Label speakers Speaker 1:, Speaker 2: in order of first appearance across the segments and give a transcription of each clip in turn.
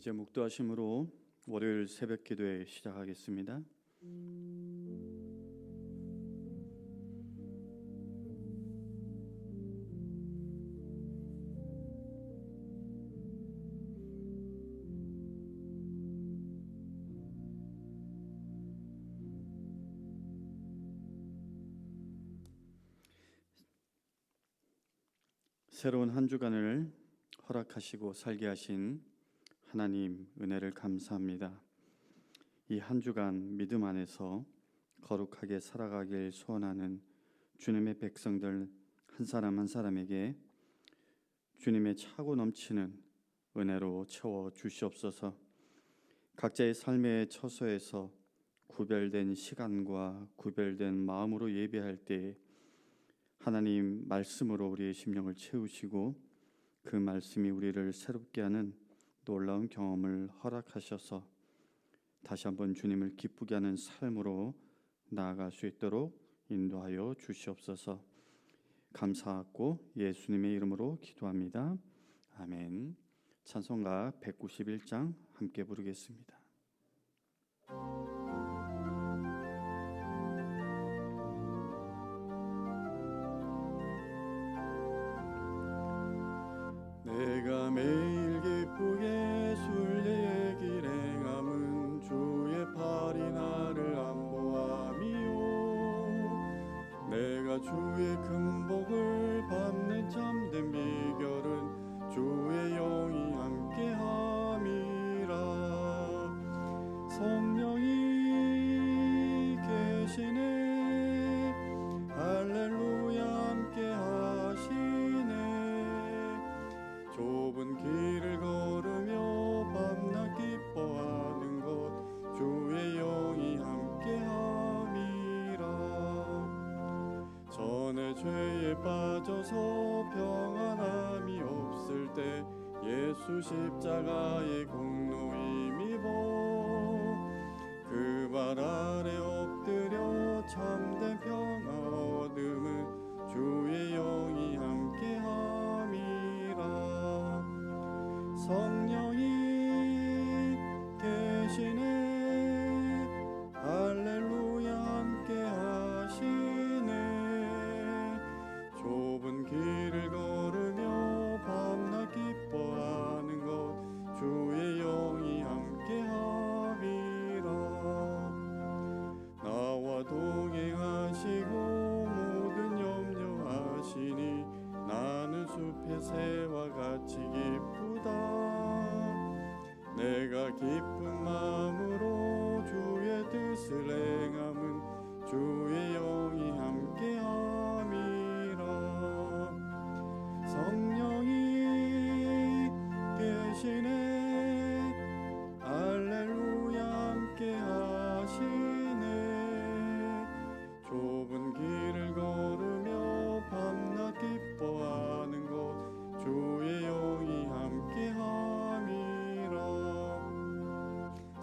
Speaker 1: 이제 묵도하심으로 월요일 새벽 기도회 시작하겠습니다. 새로운 한 주간을 허락하시고 살게 하신 하나님 은혜를 감사합니다. 이 한 주간 믿음 안에서 거룩하게 살아가길 소원하는 주님의 백성들 한 사람 한 사람에게 주님의 차고 넘치는 은혜로 채워 주시옵소서. 각자의 삶의 처소에서 구별된 시간과 구별된 마음으로 예배할 때 하나님 말씀으로 우리의 심령을 채우시고 그 말씀이 우리를 새롭게 하는 놀라운 경험을 허락하셔서 다시 한번 주님을 기쁘게 하는 삶으로 나아갈 수 있도록 인도하여 주시옵소서. 감사하고 예수님의 이름으로 기도합니다. 아멘. 찬송가 191장 함께 부르겠습니다. 내가 매 참된 비결은 주 성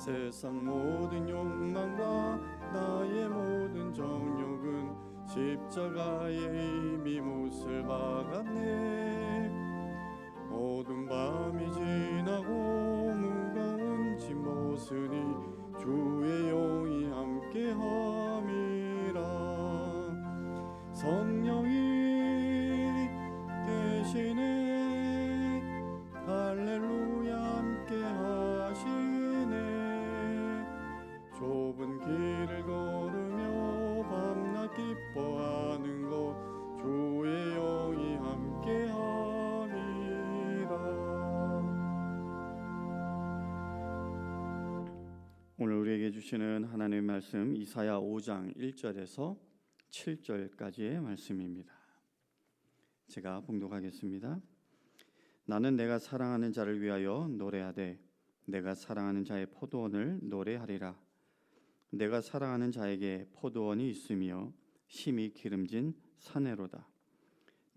Speaker 1: 세상 모든 욕망과 나의 모든 정욕은 십자가에 이미 못을 박았네 우리에게 주시는 하나님의 말씀 이사야 5장 1절에서 7절까지의 말씀입니다. 제가 봉독하겠습니다. 나는 내가 사랑하는 자를 위하여 노래하되 내가 사랑하는 자의 포도원을 노래하리라. 내가 사랑하는 자에게 포도원이 있으며 심히 기름진 산해로다.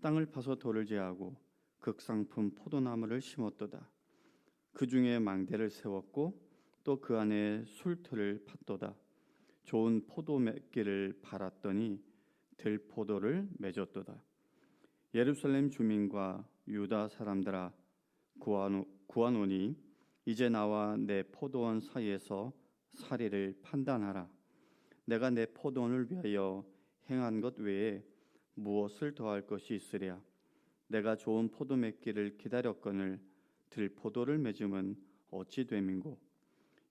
Speaker 1: 땅을 파서 돌을 제하고 극상품 포도나무를 심었도다. 그 중에 망대를 세웠고 또 그 안에 술틀을 팠도다. 좋은 포도 맺기를 팔았더니 들 포도를 맺었도다. 예루살렘 주민과 유다 사람들아 구하노, 구하노니 이제 나와 내 포도원 사이에서 사리를 판단하라. 내가 내 포도원을 위하여 행한 것 외에 무엇을 더할 것이 있으랴. 내가 좋은 포도 맺기를 기다렸거늘 들 포도를 맺음은 어찌 됨인고.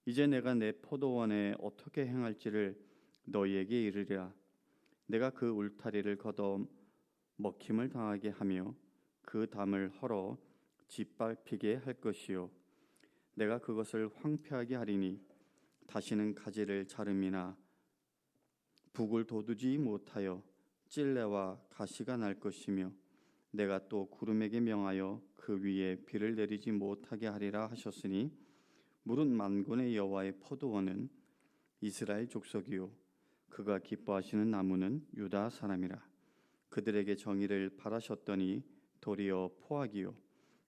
Speaker 1: 이제 내가 내 포도원에 어떻게 행할지를 너희에게 이르리라. 내가 그 울타리를 걷어 먹힘을 당하게 하며 그 담을 헐어 짓밟히게 할 것이요 내가 그것을 황폐하게 하리니 다시는 가지를 자름이나 북을 돋우지 못하여 찔레와 가시가 날 것이며 내가 또 구름에게 명하여 그 위에 비를 내리지 못하게 하리라 하셨으니 무릇 만군의 여호와의 포도원은 이스라엘 족속이요 그가 기뻐하시는 나무는 유다 사람이라 그들에게 정의를 바라셨더니 도리어 포악이요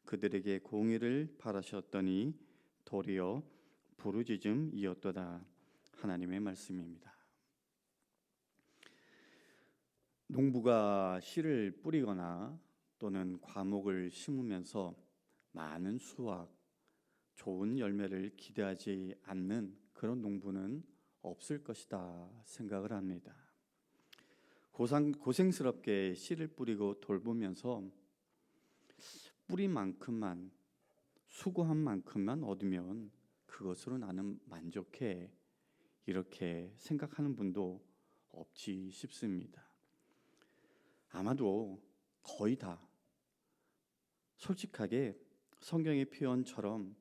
Speaker 1: 그들에게 공의를 바라셨더니 도리어 부르짖음이었도다 하나님의 말씀입니다. 농부가 씨를 뿌리거나 또는 과목을 심으면서 많은 수확, 좋은 열매를 기대하지 않는 그런 농부는 없을 것이다 생각을 합니다. 고상, 고생스럽게 씨를 뿌리고 돌보면서 뿌린 만큼만 수고한 만큼만 얻으면 그것으로 나는 만족해 이렇게 생각하는 분도 없지 싶습니다. 아마도 거의 다 솔직하게 성경의 표현처럼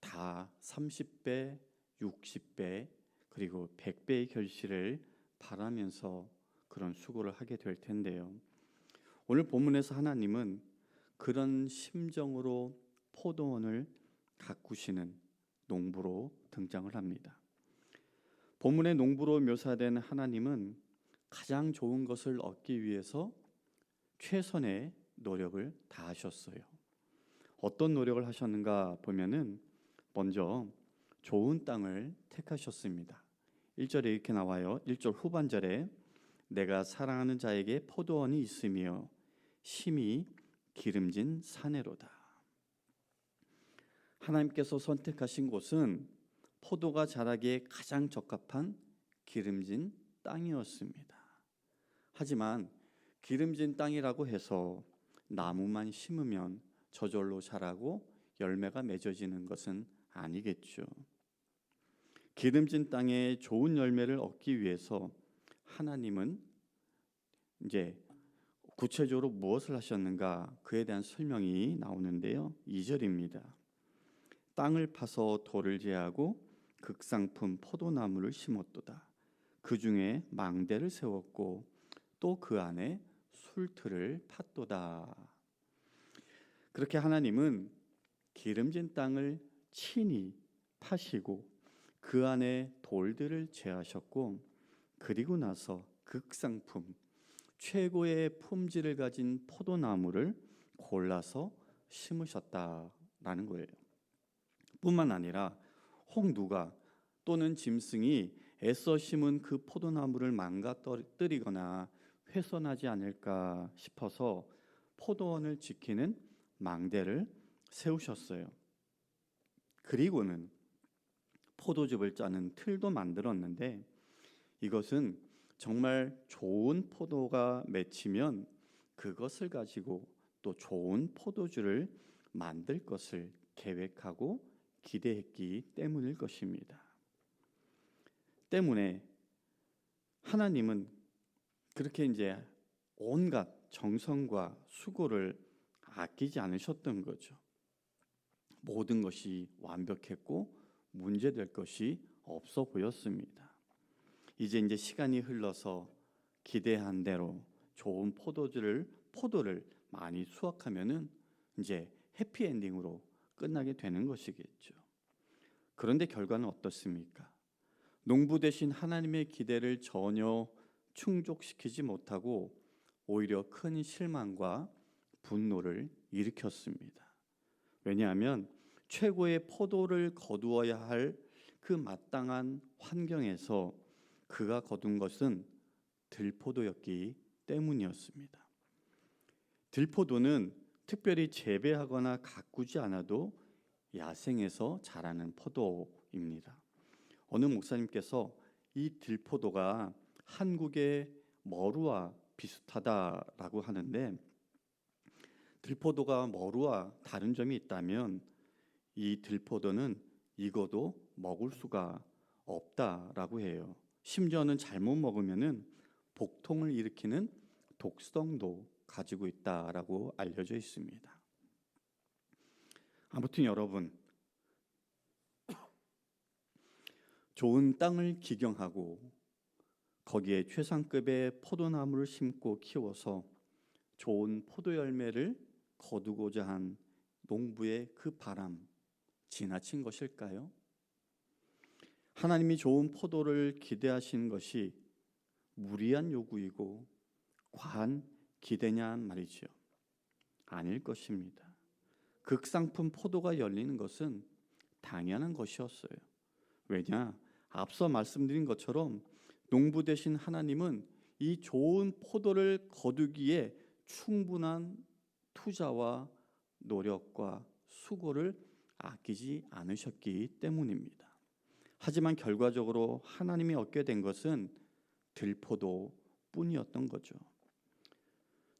Speaker 1: 다 30배, 60배, 그리고 100배의 결실을 바라면서 그런 수고를 하게 될 텐데요. 오늘 본문에서 하나님은 그런 심정으로 포도원을 가꾸시는 농부로 등장을 합니다. 본문의 농부로 묘사된 하나님은 가장 좋은 것을 얻기 위해서 최선의 노력을 다하셨어요. 어떤 노력을 하셨는가 보면은 먼저 좋은 땅을 택하셨습니다. 1절에 이렇게 나와요. 1절 후반절에 내가 사랑하는 자에게 포도원이 있으며 심히 기름진 사내로다. 하나님께서 선택하신 곳은 포도가 자라기에 가장 적합한 기름진 땅이었습니다. 하지만 기름진 땅이라고 해서 나무만 심으면 저절로 자라고 열매가 맺어지는 것은 아니겠죠. 기름진 땅에 좋은 열매를 얻기 위해서 하나님은 이제 구체적으로 무엇을 하셨는가 그에 대한 설명이 나오는데요. 2절입니다. 땅을 파서 돌을 제하고 극상품 포도나무를 심었도다. 그 중에 망대를 세웠고 또 그 안에 술틀을 팠도다. 그렇게 하나님은 기름진 땅을 친히 파시고 그 안에 돌들을 제하셨고 그리고 나서 극상품 최고의 품질을 가진 포도나무를 골라서 심으셨다라는 거예요. 뿐만 아니라 홍두가 또는 짐승이 애써 심은 그 포도나무를 망가뜨리거나 훼손하지 않을까 싶어서 포도원을 지키는 망대를 세우셨어요. 그리고는 포도즙을 짜는 틀도 만들었는데 이것은 정말 좋은 포도가 맺히면 그것을 가지고 또 좋은 포도주를 만들 것을 계획하고 기대했기 때문일 것입니다. 때문에 하나님은 그렇게 이제 온갖 정성과 수고를 아끼지 않으셨던 거죠. 모든 것이 완벽했고 문제될 것이 없어 보였습니다. 이제 이제 시간이 흘러서 기대한 대로 좋은 포도주를 포도를 많이 수확하면은 이제 해피 엔딩으로 끝나게 되는 것이겠죠. 그런데 결과는 어떻습니까? 농부 대신 하나님의 기대를 전혀 충족시키지 못하고 오히려 큰 실망과 분노를 일으켰습니다. 왜냐하면 최고의 포도를 거두어야 할 그 마땅한 환경에서 그가 거둔 것은 들포도였기 때문이었습니다. 들포도는 특별히 재배하거나 가꾸지 않아도 야생에서 자라는 포도입니다. 어느 목사님께서 이 들포도가 한국의 머루와 비슷하다라고 하는데 들포도가 머루와 다른 점이 있다면 이 들포도는 익어도 먹을 수가 없다라고 해요. 심지어는 잘못 먹으면은 복통을 일으키는 독성도 가지고 있다라고 알려져 있습니다. 아무튼 여러분 좋은 땅을 기경하고 거기에 최상급의 포도나무를 심고 키워서 좋은 포도 열매를 거두고자 한 농부의 그 바람 지나친 것일까요? 하나님이 좋은 포도를 기대하신 것이 무리한 요구이고 과한 기대냐 말이지요. 아닐 것입니다. 극상품 포도가 열리는 것은 당연한 것이었어요. 왜냐? 앞서 말씀드린 것처럼 농부 되신 하나님은 이 좋은 포도를 거두기에 충분한 투자와 노력과 수고를 아끼지 않으셨기 때문입니다. 하지만 결과적으로 하나님이 얻게 된 것은 들포도 뿐이었던 거죠.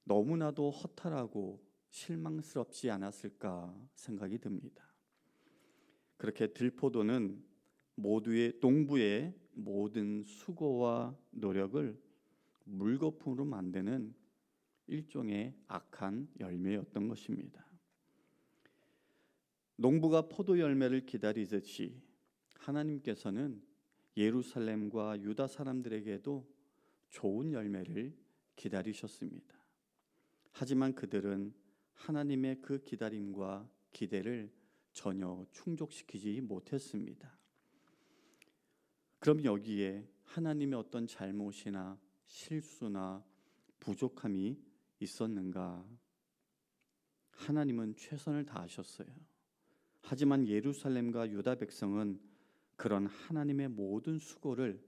Speaker 1: 너무나도 허탈하고 실망스럽지 않았을까 생각이 듭니다. 그렇게 들포도는 모두의 농부의 모든 수고와 노력을 물거품으로 만드는 일종의 악한 열매였던 것입니다. 농부가 포도 열매를 기다리듯이 하나님께서는 예루살렘과 유다 사람들에게도 좋은 열매를 기다리셨습니다. 하지만 그들은 하나님의 그 기다림과 기대를 전혀 충족시키지 못했습니다. 그럼 여기에 하나님의 어떤 잘못이나 실수나 부족함이 있었는가? 하나님은 최선을 다하셨어요. 하지만 예루살렘과 유다 백성은 그런 하나님의 모든 수고를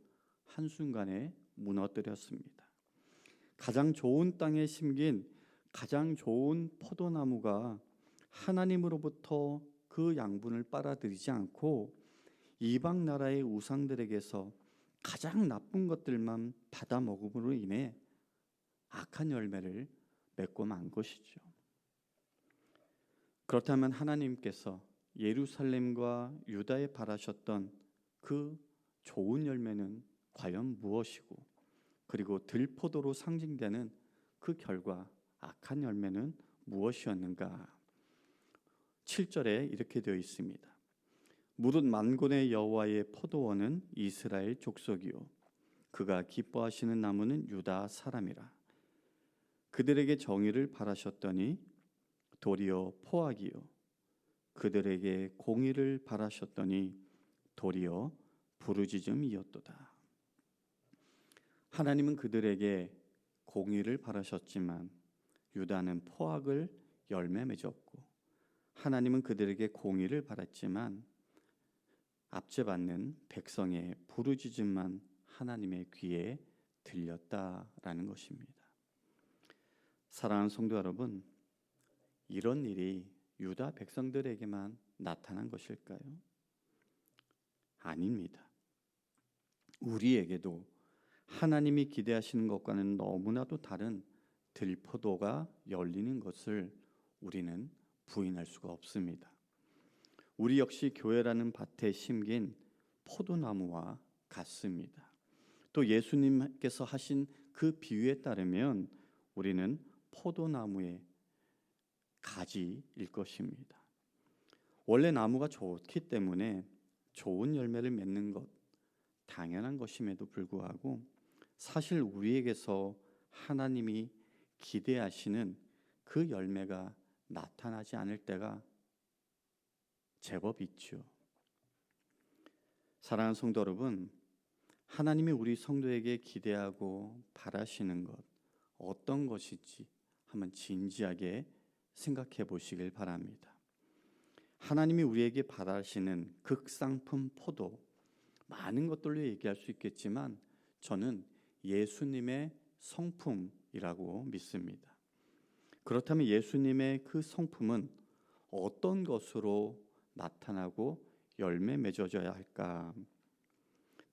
Speaker 1: 한순간에 무너뜨렸습니다. 가장 좋은 땅에 심긴 가장 좋은 포도나무가 하나님으로부터 그 양분을 빨아들이지 않고 이방 나라의 우상들에게서 가장 나쁜 것들만 받아 먹음으로 인해 악한 열매를 맺고 만 것이죠. 그렇다면 하나님께서 예루살렘과 유다에 바라셨던 그 좋은 열매는 과연 무엇이고 그리고 들포도로 상징되는 그 결과 악한 열매는 무엇이었는가? 7절에 이렇게 되어 있습니다. 무릇 만군의 여호와의 포도원은 이스라엘 족속이요 그가 기뻐하시는 나무는 유다 사람이라 그들에게 정의를 바라셨더니 도리어 포악이요 그들에게 공의를 바라셨더니 도리어 부르짖음이었도다 하나님은 그들에게 공의를 바라셨지만 유다는 포악을 열매 맺었고 하나님은 그들에게 공의를 바랐지만 압제받는 백성의 부르짖음만 하나님의 귀에 들렸다라는 것입니다. 사랑하는 성도 여러분, 이런 일이 유다 백성들에게만 나타난 것일까요? 아닙니다. 우리에게도 하나님이 기대하시는 것과는 너무나도 다른 들포도가 열리는 것을 우리는 부인할 수가 없습니다. 우리 역시 교회라는 밭에 심긴 포도나무와 같습니다. 또 예수님께서 하신 그 비유에 따르면 우리는 포도나무의 가지일 것입니다. 원래 나무가 좋기 때문에 좋은 열매를 맺는 것 당연한 것임에도 불구하고 사실 우리에게서 하나님이 기대하시는 그 열매가 나타나지 않을 때가 제법 있죠. 사랑하는 성도 여러분, 하나님이 우리 성도에게 기대하고 바라시는 것 어떤 것인지 한번 진지하게 생각해 보시길 바랍니다. 하나님이 우리에게 바라시는 극상품 포도 많은 것들로 얘기할 수 있겠지만 저는 예수님의 성품이라고 믿습니다. 그렇다면 예수님의 그 성품은 어떤 것으로 나타나고 열매 맺어져야 할까?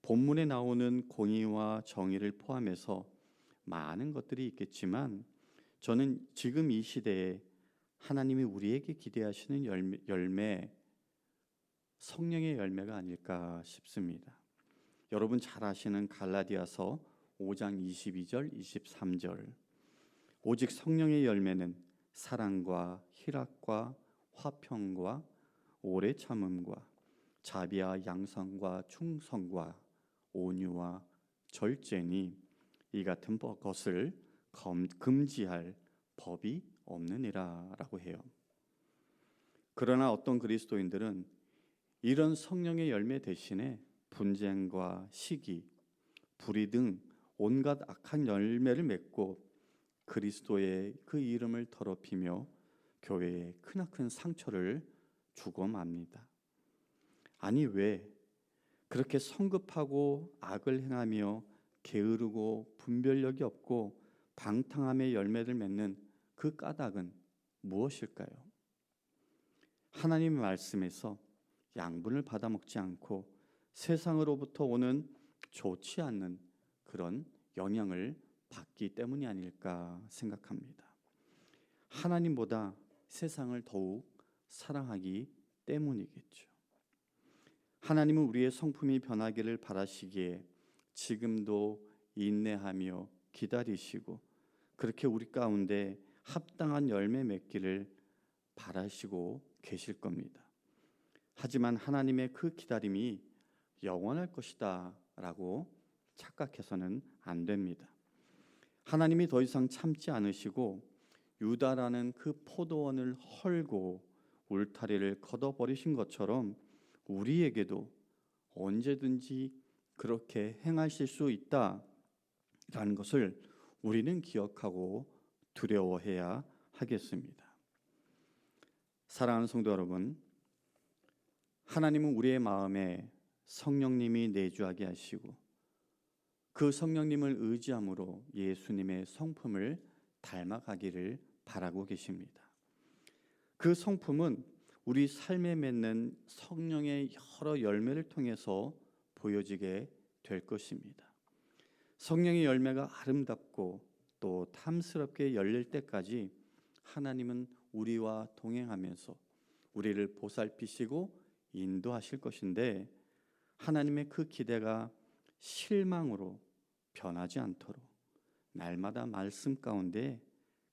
Speaker 1: 본문에 나오는 공의와 정의를 포함해서 많은 것들이 있겠지만 저는 지금 이 시대에 하나님이 우리에게 기대하시는 열매, 성령의 열매가 아닐까 싶습니다. 여러분 잘 아시는 갈라디아서 5장 22절 23절 오직 성령의 열매는 사랑과 희락과 화평과 오래 참음과 자비와 양성과 충성과 온유와 절제니 이 같은 것을 금지할 법이 없느니라라고 해요. 그러나 어떤 그리스도인들은 이런 성령의 열매 대신에 분쟁과 시기, 불의 등 온갖 악한 열매를 맺고 그리스도의 그 이름을 더럽히며 교회에 크나큰 상처를 주고 맙니다. 아니 왜 그렇게 성급하고 악을 행하며 게으르고 분별력이 없고 방탕함의 열매를 맺는 그 까닭은 무엇일까요? 하나님의 말씀에서 양분을 받아 먹지 않고 세상으로부터 오는 좋지 않는 그런 영향을 받기 때문이 아닐까 생각합니다. 하나님보다 세상을 더욱 사랑하기 때문이겠죠. 하나님은 우리의 성품이 변하기를 바라시기에 지금도 인내하며 기다리시고 그렇게 우리 가운데 합당한 열매 맺기를 바라시고 계실 겁니다. 하지만 하나님의 그 기다림이 영원할 것이다 라고 착각해서는 안 됩니다. 하나님이 더 이상 참지 않으시고 유다라는 그 포도원을 헐고 울타리를 걷어버리신 것처럼 우리에게도 언제든지 그렇게 행하실 수 있다라는 것을 우리는 기억하고 두려워해야 하겠습니다. 사랑하는 성도 여러분, 하나님은 우리의 마음에 성령님이 내주하게 하시고 그 성령님을 의지함으로 예수님의 성품을 닮아가기를 바라고 계십니다. 그 성품은 우리 삶에 맺는 성령의 여러 열매를 통해서 보여지게 될 것입니다. 성령의 열매가 아름답고 또 탐스럽게 열릴 때까지 하나님은 우리와 동행하면서 우리를 보살피시고 인도하실 것인데 하나님의 그 기대가 실망으로 변하지 않도록 날마다 말씀 가운데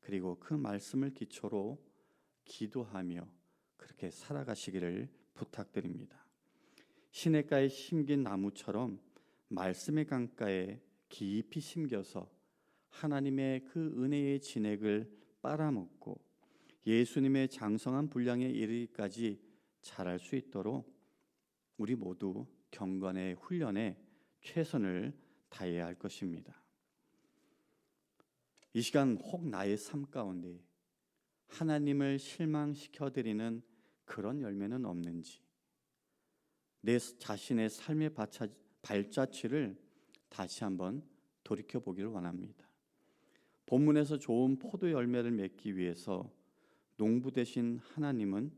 Speaker 1: 그리고 그 말씀을 기초로 기도하며 그렇게 살아가시기를 부탁드립니다. 시냇가에 심긴 나무처럼 말씀의 강가에 깊이 심겨서 하나님의 그 은혜의 진액을 빨아먹고 예수님의 장성한 분량에 이르기까지 자랄 수 있도록 우리 모두 경건의 훈련에 최선을 다해야 할 것입니다. 이 시간 혹 나의 삶 가운데 하나님을 실망시켜 드리는 그런 열매는 없는지 내 자신의 삶의 발자취를 다시 한번 돌이켜 보기를 원합니다. 본문에서 좋은 포도 열매를 맺기 위해서 농부 대신 하나님은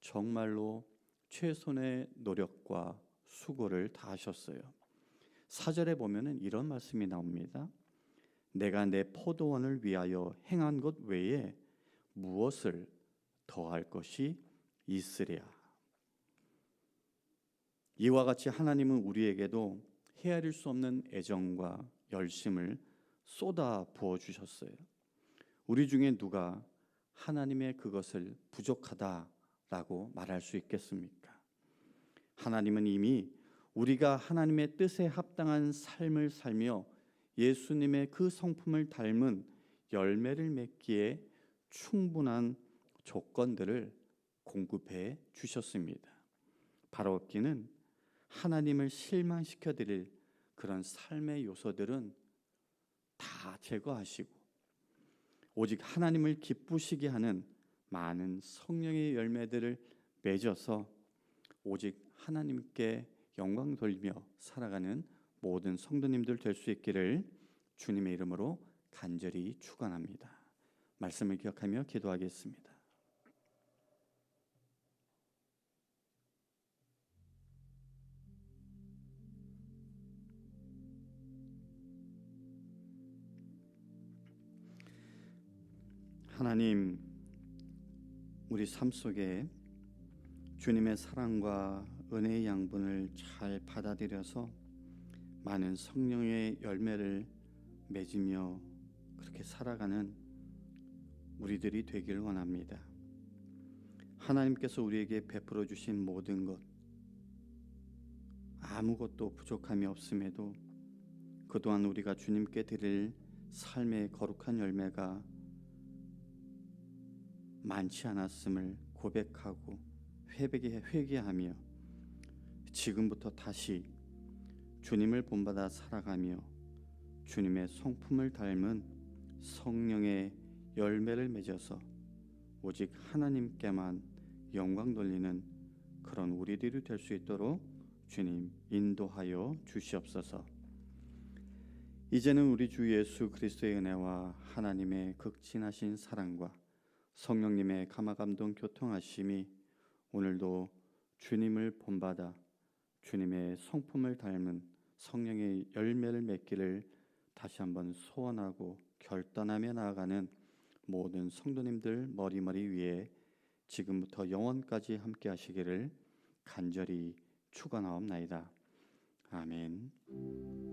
Speaker 1: 정말로 최선의 노력과 수고를 다하셨어요. 사절에 보면은 이런 말씀이 나옵니다. 내가 내 포도원을 위하여 행한 것 외에 무엇을 더할 것이 있으랴. 이와 같이 하나님은 우리에게도 헤아릴 수 없는 애정과 열심을 쏟아 부어 주셨어요. 우리 중에 누가 하나님의 그것을 부족하다라고 말할 수 있겠습니까? 하나님은 이미 우리가 하나님의 뜻에 합당한 삶을 살며 예수님의 그 성품을 닮은 열매를 맺기에 충분한 조건들을 공급해 주셨습니다. 바로 없기는 하나님을 실망시켜 드릴 그런 삶의 요소들은 다 제거하시고 오직 하나님을 기쁘시게 하는 많은 성령의 열매들을 맺어서 오직 하나님께 영광 돌리며 살아가는 모든 성도님들 될 수 있기를 주님의 이름으로 간절히 축원합니다. 말씀을 기억하며 기도하겠습니다. 하나님, 우리 삶 속에 주님의 사랑과 은혜의 양분을 잘 받아들여서 많은 성령의 열매를 맺으며 그렇게 살아가는 우리들이 되길 원합니다. 하나님께서 우리에게 베풀어 주신 모든 것 아무것도 부족함이 없음에도 그동안 우리가 주님께 드릴 삶의 거룩한 열매가 많지 않았음을 고백하고 회개해 회개하며 지금부터 다시 주님을 본받아 살아가며 주님의 성품을 닮은 성령의 열매를 맺어서 오직 하나님께만 영광 돌리는 그런 우리들이 될 수 있도록 주님 인도하여 주시옵소서. 이제는 우리 주 예수 그리스도의 은혜와 하나님의 극진하신 사랑과 성령님의 감화감동 교통하심이 오늘도 주님을 본받아 주님의 성품을 닮은 성령의 열매를 맺기를 다시 한번 소원하고 결단하며 나아가는 모든 성도님들 머리머리 위에 지금부터 영원까지 함께 하시기를 간절히 축원하옵나이다. 아멘.